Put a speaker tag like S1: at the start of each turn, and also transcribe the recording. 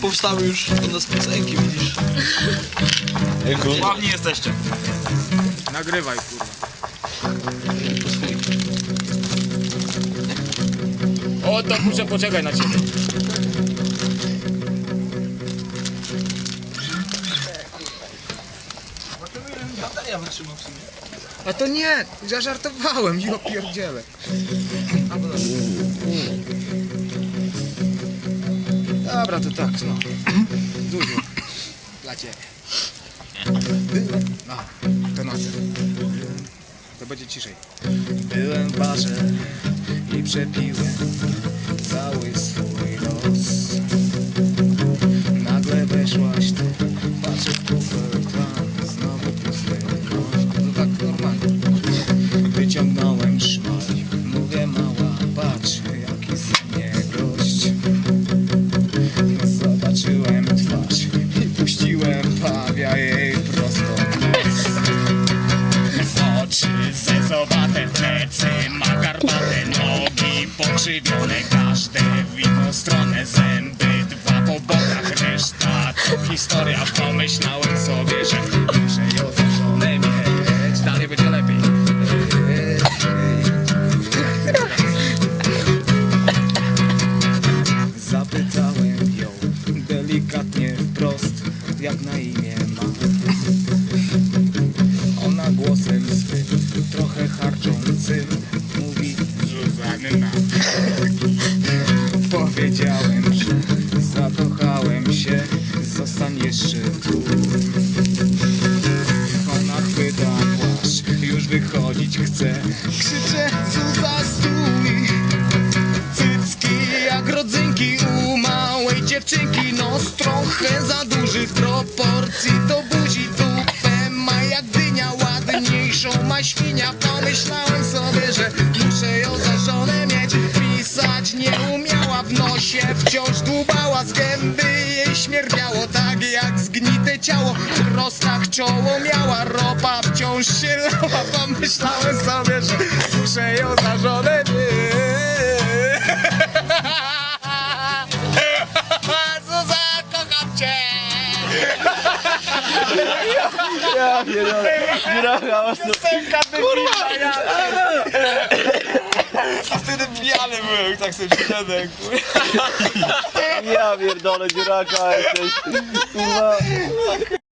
S1: Powstały już od nas piosenki, widzisz?
S2: Sławni jesteście.
S3: Nagrywaj kurwa. O, to muszę poczekać na ciebie.
S1: Ja wytrzymam w sumie.
S3: A to nie, ja żartowałem, ja pierdzielę. Dobra, to tak, no. Dużo. Dla ciebie. No, to nocy. To będzie ciszej. Byłem w barze i przepiłem pawia jej prosto. Oczy zezowate, plecy makarpate, nogi pokrzywione, każde w inną stronę, zęby dwa po bokach, reszta to historia. Pomyślałem sobie, że muszę ją za żonę mieć, dalej będzie lepiej. Zapytałem ją delikatnie wprost, jak na imię Powiedziałem, że zakochałem się, zostań jeszcze tu. Ona chwyta płaszcz, już wychodzić chce. Krzyczę, Zuza, Ładniejszą ma świnia Pomyślałem sobie, że muszę ją za żonę mieć. Pisać nie umiała w nosie Wciąż dłubała z gęby Jej śmierdziało tak jak zgnite ciało. W rostach czoło miała Ropa wciąż się lała Pomyślałem sobie,
S4: Ja pierdolę. Dziuracha, mocno.
S3: Piosenka Kurwa!
S1: A wtedy pijany byłem, tak sobie przysiadłem,
S4: Ja pierdolę, dziuraka jesteś. Kurwa.